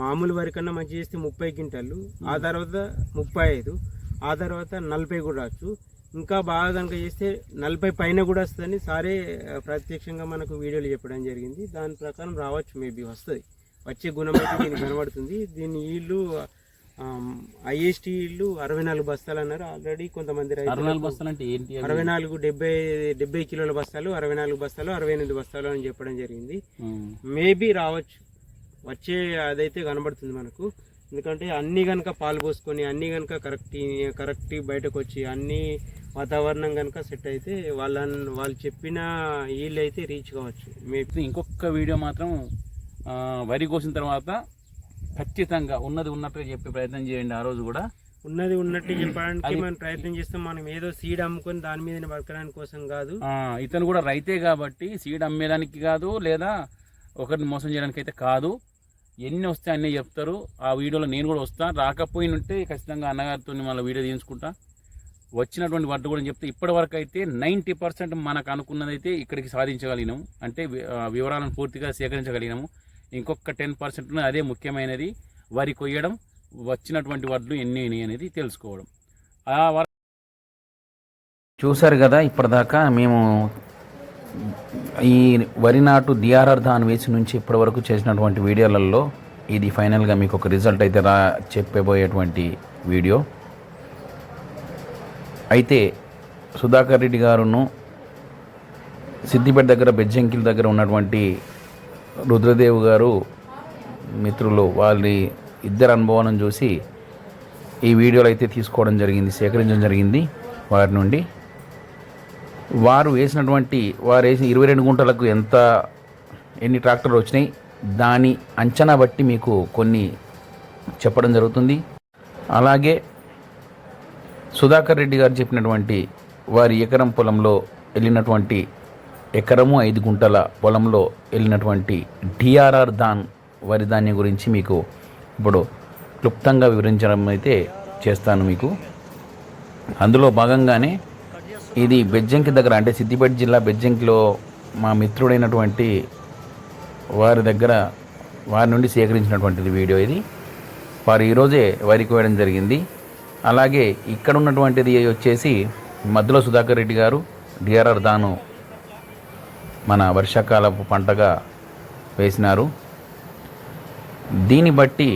మామూలు వరి కన్నా మంచి చేస్తే ముప్పై క్వింటాలు ఆ తర్వాత ముప్పై ఐదు ఆ తర్వాత నలభై కూడా రావచ్చు. ఇంకా బాగా కనుక చేస్తే నలభై పైన కూడా వస్తుందని సారే ప్రత్యక్షంగా మనకు వీడియోలు చెప్పడం జరిగింది. దాని ప్రకారం రావచ్చు మేబీ వస్తుంది. వచ్చే గుణం అయితే దీనికి కనబడుతుంది. దీని ఈళ్ళు ఐఎస్టీ ఇల్లు అరవై నాలుగు బస్తాలు అన్నారు. ఆల్రెడీ కొంతమంది అరవై నాలుగు డెబ్బై డెబ్బై కిలోల బస్తాలు అరవై నాలుగు బస్తాలు అరవై ఎనిమిది బస్తాలు అని చెప్పడం జరిగింది. మేబీ రావచ్చు. వచ్చే అదైతే కనబడుతుంది మనకు. ఎందుకంటే అన్నీ కనుక పాలు పోసుకొని అన్నీ కనుక కరెక్ట్ కరెక్ట్ బయటకు వచ్చి అన్ని వాతావరణం కనుక సెట్ అయితే వాళ్ళ వాళ్ళు చెప్పిన వీళ్ళు అయితే రీచ్ కావచ్చు మేబీ ఇంకొక వీడియో మాత్రం వరి కోసిన తర్వాత ఖచ్చితంగా ఉన్నది ఉన్నట్టుగా చెప్పే ప్రయత్నం చేయండి ఆ రోజు కూడా. ఉన్నది ఉన్నట్టు చెప్పడానికి మనం ప్రయత్నం చేస్తాం. మనం ఏదో సీడ్ అమ్ముకొని దాని మీద బతకడానికి కోసం కాదు. ఇతను కూడా రైతే కాబట్టి సీడ్ అమ్మేదానికి కాదు లేదా ఒకరిని మోసం చేయడానికి అయితే కాదు. ఎన్ని వస్తే అన్నీ చెప్తారు. ఆ వీడియోలో నేను కూడా వస్తా. రాకపోయినుంటే ఖచ్చితంగా అన్నగారితో మళ్ళీ వీడియో తీయించుకుంటా. వచ్చినటువంటి వడ్డు కూడా చెప్తే ఇప్పటివరకు అయితే నైంటీ పర్సెంట్ మనకు అనుకున్నదైతే ఇక్కడికి సాధించగలిగినాము. అంటే వివరాలను పూర్తిగా సేకరించగలిగినాము. ఇంకొక టెన్ పర్సెంట్ అదే ముఖ్యమైనది. వరి కొయ్యడం వచ్చినటువంటి వడ్లు ఎన్ని అయినాయి అనేది తెలుసుకోవడం. ఆ వర చూశారు కదా ఇప్పటిదాకా మేము ఈ వరి నాటు డిఆర్ఆర్ దాని వేసి నుంచి ఇప్పటి వరకు చేసినటువంటి వీడియోలలో ఇది ఫైనల్గా మీకు ఒక రిజల్ట్ అయితే రా చెప్పబోయేటువంటి వీడియో. అయితే సుధాకర్ రెడ్డి గారును సిద్దిపేట దగ్గర బెజ్జంకిల్ దగ్గర ఉన్నటువంటి రుద్రదేవ్ గారు మిత్రులు వాళ్ళ ఇద్దరు అనుభవం చూసి ఈ వీడియోలు అయితే తీసుకోవడం జరిగింది సేకరించడం జరిగింది వారి నుండి. వారు వేసినటువంటి వారు వేసిన ఇరవై రెండు గుంటలకు ఎంత ఎన్ని ట్రాక్టర్లు వచ్చినాయి దాని అంచనా బట్టి మీకు కొన్ని చెప్పడం జరుగుతుంది. అలాగే సుధాకర్ రెడ్డి గారు చెప్పినటువంటి వారి ఎకరం పొలంలో వెళ్ళినటువంటి ఎకరము ఐదు గుంటల పొలంలో వెళ్ళినటువంటి డిఆర్ఆర్ దాన్ వరి ధాన్యం గురించి మీకు ఇప్పుడు క్లుప్తంగా వివరించడం అయితే చేస్తాను మీకు. అందులో భాగంగానే ఇది బెజ్జంకి దగ్గర అంటే సిద్దిపేట జిల్లా బెజ్జంకిలో మా మిత్రుడైనటువంటి వారి దగ్గర వారి నుండి సేకరించినటువంటిది వీడియో ఇది. వారు ఈరోజే వరికి వేయడం జరిగింది. అలాగే ఇక్కడ ఉన్నటువంటిది వచ్చేసి మధ్యలో సుధాకర్ రెడ్డి గారు డిఆర్ఆర్ దాను మన వర్షాకాలపు పంటగా వేసినారు. దీన్ని బట్టి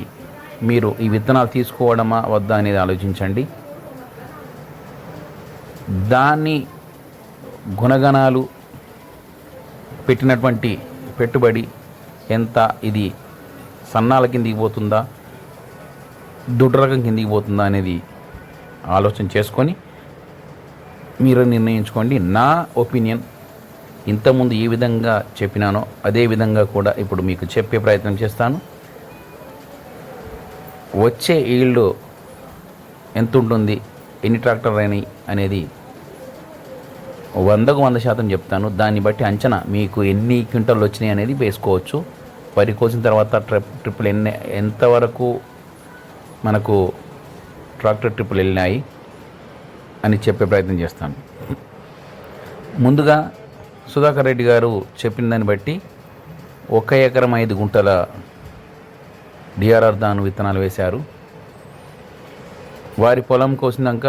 మీరు ఈ విత్తనాలు తీసుకోవడమా వద్దా అనేది ఆలోచించండి. దాన్ని గుణగణాలు పెట్టినటువంటి పెట్టుబడి ఎంత? ఇది సన్నాల కిందికి పోతుందా? దుడ్డు రకం కిందికి పోతుందా అనేది ఆలోచన చేసుకొని మీరు నిర్ణయించుకోండి. నా ఒపీనియన్ ఇంతకుముందు ఏ విధంగా చెప్పినానో అదే విధంగా కూడా ఇప్పుడు మీకు చెప్పే ప్రయత్నం చేస్తాను. వచ్చే ఈల్డ్ ఎంత ఉంటుంది ఎన్ని ట్రాక్టర్ అయినాయి అనేది వందకు వంద శాతం చెప్తాను. దాన్ని బట్టి అంచనా మీకు ఎన్ని క్వింటల్ వచ్చినాయి అనేది వేసుకోవచ్చు. వరి కోసిన తర్వాత ట్రిప్ ట్రిప్పులు ఎన్ని ఎంతవరకు మనకు ట్రాక్టర్ ట్రిప్పులు వెళ్ళినాయి అని చెప్పే ప్రయత్నం చేస్తాను. ముందుగా సుధాకర్ రెడ్డి గారు చెప్పిన దాన్ని బట్టి ఒక ఎకరం ఐదు గుంటల డిఆర్ఆర్ దాను విత్తనాలు వేశారు. వారి పొలం కోసినాక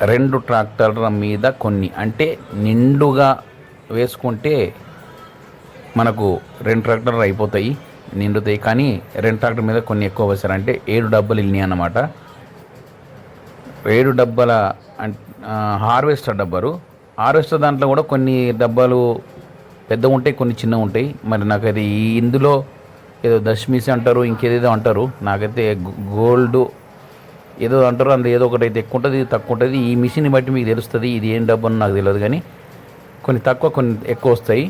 రెండు ట్రాక్టర్ల మీద కొన్ని అంటే నిండుగా వేసుకుంటే మనకు రెండు ట్రాక్టర్లు అయిపోతాయి నిండుతాయి. కానీ రెండు ట్రాక్టర్ మీద కొన్ని ఎక్కువ వేశారు అంటే ఏడు డబ్బలు వెళ్ళినాయి అన్నమాట. ఏడు డబ్బాల హార్వెస్టర్ డబ్బరు. హార్వెస్టర్ దాంట్లో కూడా కొన్ని డబ్బాలు పెద్ద ఉంటాయి కొన్ని చిన్న ఉంటాయి. మరి నాకు అది ఇందులో ఏదో దశమిసి అంటారు ఇంకేదేదో అంటారు. నాకైతే గోల్డ్ ఏదో అంటారు అందులో ఏదో ఒకటి అయితే ఎక్కువ ఉంటుంది తక్కువ ఉంటుంది ఈ మిషన్ బట్టి మీకు తెలుస్తుంది ఇది ఏం డబ్బు అని నాకు తెలియదు కానీ కొన్ని తక్కువ కొన్ని ఎక్కువ వస్తాయి.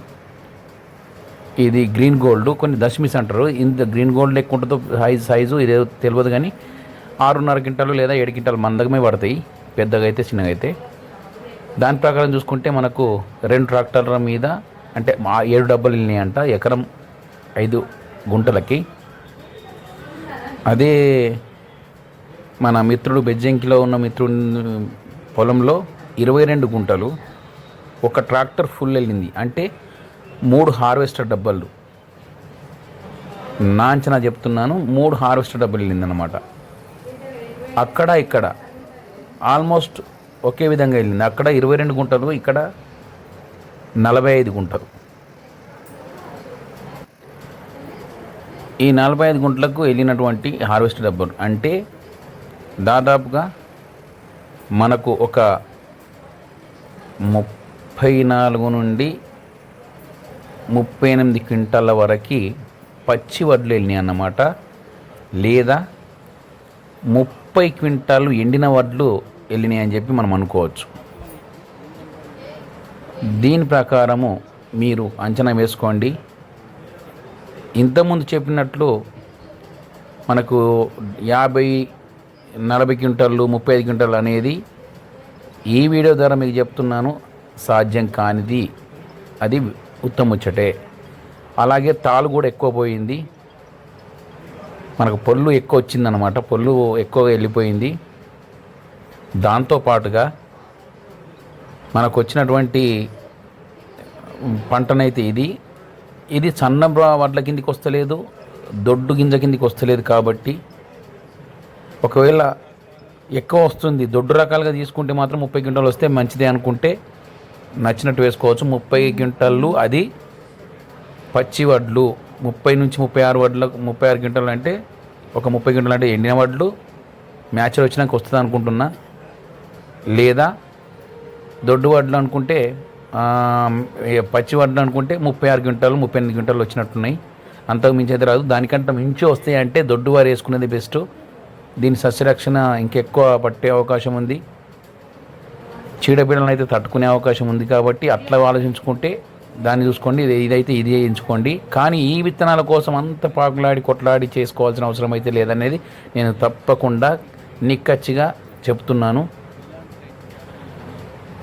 ఇది గ్రీన్ గోల్డ్ కొన్ని దశమిస్ అంటారు. ఇంత గ్రీన్ గోల్డ్ ఎక్కువ ఉంటుందో సైజ్ సైజు ఇదేదో తెలియదు కానీ ఆరున్నర క్వింటాలు లేదా ఏడు క్వింటాలు మందగమే పడతాయి పెద్దగా అయితే చిన్నగా అయితే దాని ప్రకారం చూసుకుంటే మనకు రెండు ట్రాక్టర్ల మీద అంటే మా ఏడు డబ్బులు వెళ్ళినాయంట ఎకరం ఐదు గుంటలకి. అదే మన మిత్రుడు బెజ్జంకిలో ఉన్న మిత్రుడి పొలంలో ఇరవై రెండు గుంటలు ఒక ట్రాక్టర్ ఫుల్ వెళ్ళింది. అంటే మూడు హార్వెస్టర్ డబ్బాలు. నా అంచనా చెప్తున్నాను మూడు హార్వెస్టర్ డబ్బులు వెళ్ళిందనమాట అక్కడ ఇక్కడ. ఆల్మోస్ట్ ఒకే విధంగా వెళ్ళింది. అక్కడ ఇరవై రెండు గుంటలు ఇక్కడ నలభై ఐదు గుంటలు. ఈ నలభై ఐదు గుంటలకు వెళ్ళినటువంటి హార్వెస్ట్ డబ్బులు. అంటే దాదాపుగా మనకు ఒక ముప్పై నాలుగు నుండి ముప్పై ఎనిమిది క్వింటాల వరకు పచ్చి వడ్లు వెళ్ళినాయి అన్నమాట. లేదా ముప్పై క్వింటాలు ఎండిన వడ్లు వెళ్ళినాయి అని చెప్పి మనం అనుకోవచ్చు. దీని ప్రకారము మీరు అంచనా వేసుకోండి. ఇంతకుముందు చెప్పినట్లు మనకు యాభై నలభై క్వింటాలు ముప్పై ఐదు క్వింటాలు అనేది ఈ వీడియో ద్వారా మీకు చెప్తున్నాను సాధ్యం కానిది. అది ఉత్తముచ్చటే అలాగే తాలు కూడా ఎక్కువ పోయింది. మనకు పొల్లు ఎక్కువ వచ్చిందనమాట పొల్లు ఎక్కువగా వెళ్ళిపోయింది. దాంతో పాటుగా మనకు వచ్చినటువంటి పంటనైతే ఇది. ఇది సన్న వడ్ల కిందికి వస్తలేదు. దొడ్డు గింజ కిందికి వస్తలేదు కాబట్టి ఒకవేళ ఎక్కువ వస్తుంది దొడ్డు రకాలుగా తీసుకుంటే మాత్రం ముప్పై క్వింటాలు వస్తే మంచిదే అనుకుంటే నచ్చినట్టు వేసుకోవచ్చు. ముప్పై క్వింటాలు అది పచ్చి వడ్లు ముప్పై నుంచి ముప్పై ఆరు వడ్ల ముప్పై ఆరు క్వింటాలు అంటే ఒక ముప్పై క్వింటాలు అంటే ఎండిన వడ్లు మ్యాచ్లు వచ్చినాక వస్తుంది అనుకుంటున్నా. లేదా దొడ్డు వడ్లు అనుకుంటే పచ్చి వడ్లు అనుకుంటే ముప్పై ఆరు క్వింటాలు ముప్పై ఎనిమిది క్వింటాలు వచ్చినట్టున్నాయి. అంతకు మించి అయితే రాదు. దానికంటే మించి వస్తాయి అంటే దొడ్డు వారు వేసుకునేది బెస్ట్. దీని సస్యరక్షణ ఇంకెక్కువ పట్టే అవకాశం ఉంది. చీడపీడలను అయితే తట్టుకునే అవకాశం ఉంది కాబట్టి అట్లా ఆలోచించుకుంటే దాన్ని చూసుకోండి ఇది ఇదైతే ఇది ఎంచుకోండి కానీ ఈ విత్తనాల కోసం అంత పాకులాడి కొట్లాడి చేసుకోవాల్సిన అవసరం అయితే లేదనేది నేను తప్పకుండా నిక్కచ్చిగా చెప్తున్నాను.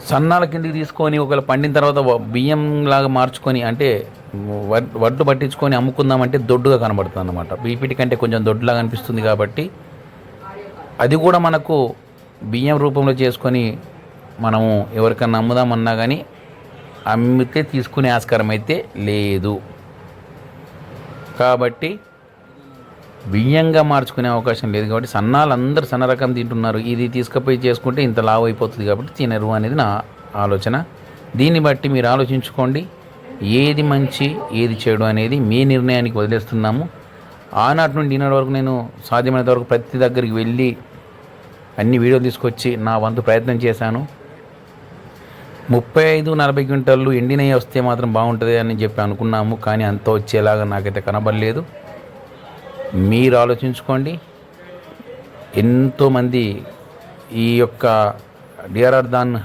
సన్నాల కిందికి తీసుకొని ఒకవేళ పండిన తర్వాత బియ్యం లాగా మార్చుకొని అంటే వడ్- వడ్లు పట్టించుకొని అమ్ముకుందామంటే దొడ్డుగా కనబడుతుంది అనమాట బీపీటీ కంటే కొంచెం దొడ్డులాగా అనిపిస్తుంది కాబట్టి అది కూడా మనకు బియ్యం రూపంలో చేసుకొని మనము ఎవరికన్నా అమ్ముదామన్నా కానీ అమ్మితే తీసుకునే ఆస్కారం అయితే లేదు. కాబట్టి బియ్యంగా మార్చుకునే అవకాశం లేదు కాబట్టి సన్నాలు అందరు సన్న రకం తింటున్నారు. ఇది తీసుకుపోయి చేసుకుంటే ఇంత లావు అయిపోతుంది కాబట్టి తినరు అనేది నా ఆలోచన. దీన్ని బట్టి మీరు ఆలోచించుకోండి. ఏది మంచి ఏది చెడు అనేది మీ నిర్ణయానికి వదిలేస్తున్నాము. ఆనాటి నుండి ఈనాటి వరకు నేను సాధ్యమైనంత వరకు ప్రతి దగ్గరికి వెళ్ళి అన్ని వీడియోలు తీసుకొచ్చి నా వంతు ప్రయత్నం చేశాను. ముప్పై ఐదు నలభై క్వింటాలు ఎండినవి వస్తే మాత్రం బాగుంటుంది అని చెప్పి అనుకున్నాము. కానీ అంత వచ్చేలాగా నాకైతే కనబడలేదు. మీరు ఆలోచించుకోండి. ఎంతోమంది ఈ యొక్క డిఆర్ఆర్ దాన్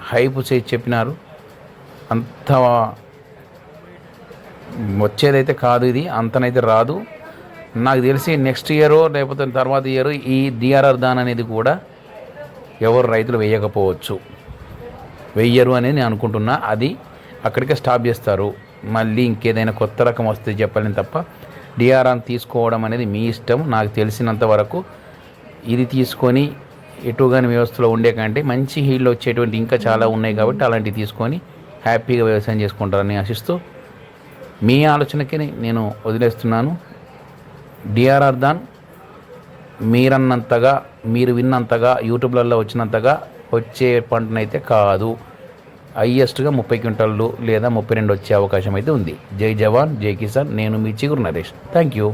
హైప్ చేసి చెప్పినారు. అంత వచ్చేదైతే కాదు ఇది. అంతనైతే రాదు. నాకు తెలిసి నెక్స్ట్ ఇయర్ లేకపోతే తర్వాత ఇయర్ ఈ డిఆర్ఆర్ దాన్ అనేది కూడా ఎవరు రైతులు వేయకపోవచ్చు. వెయ్యరు అనేది నేను అనుకుంటున్నా. అది అక్కడికే స్టాప్ చేస్తారు. మళ్ళీ ఇంకేదైనా కొత్త రకం వస్తే చెప్పలేను తప్ప డిఆర్ఆర్ తీసుకోవడం అనేది మీ ఇష్టం. నాకు తెలిసినంత వరకు ఇది తీసుకొని ఎటుగాని వ్యవస్థలో ఉండే కంటే మంచి హీళ్ళు వచ్చేటువంటి ఇంకా చాలా ఉన్నాయి కాబట్టి అలాంటివి తీసుకొని హ్యాపీగా వ్యవసాయం చేసుకుంటారని ఆశిస్తూ మీ ఆలోచనకి నేను వదిలేస్తున్నాను. డిఆర్ఆర్ దాన్. మీరన్నంతగా మీరు విన్నంతగా యూట్యూబ్లలో వచ్చినంతగా వచ్చే పంటనైతే కాదు. హయ్యెస్ట్గా ముప్పై క్వింటాళ్ళు లేదా ముప్పై రెండు వచ్చే అవకాశం అయితే ఉంది. జై జవాన్ జై కిసాన్ నేను మీ చిగురు నరేష్. Thank you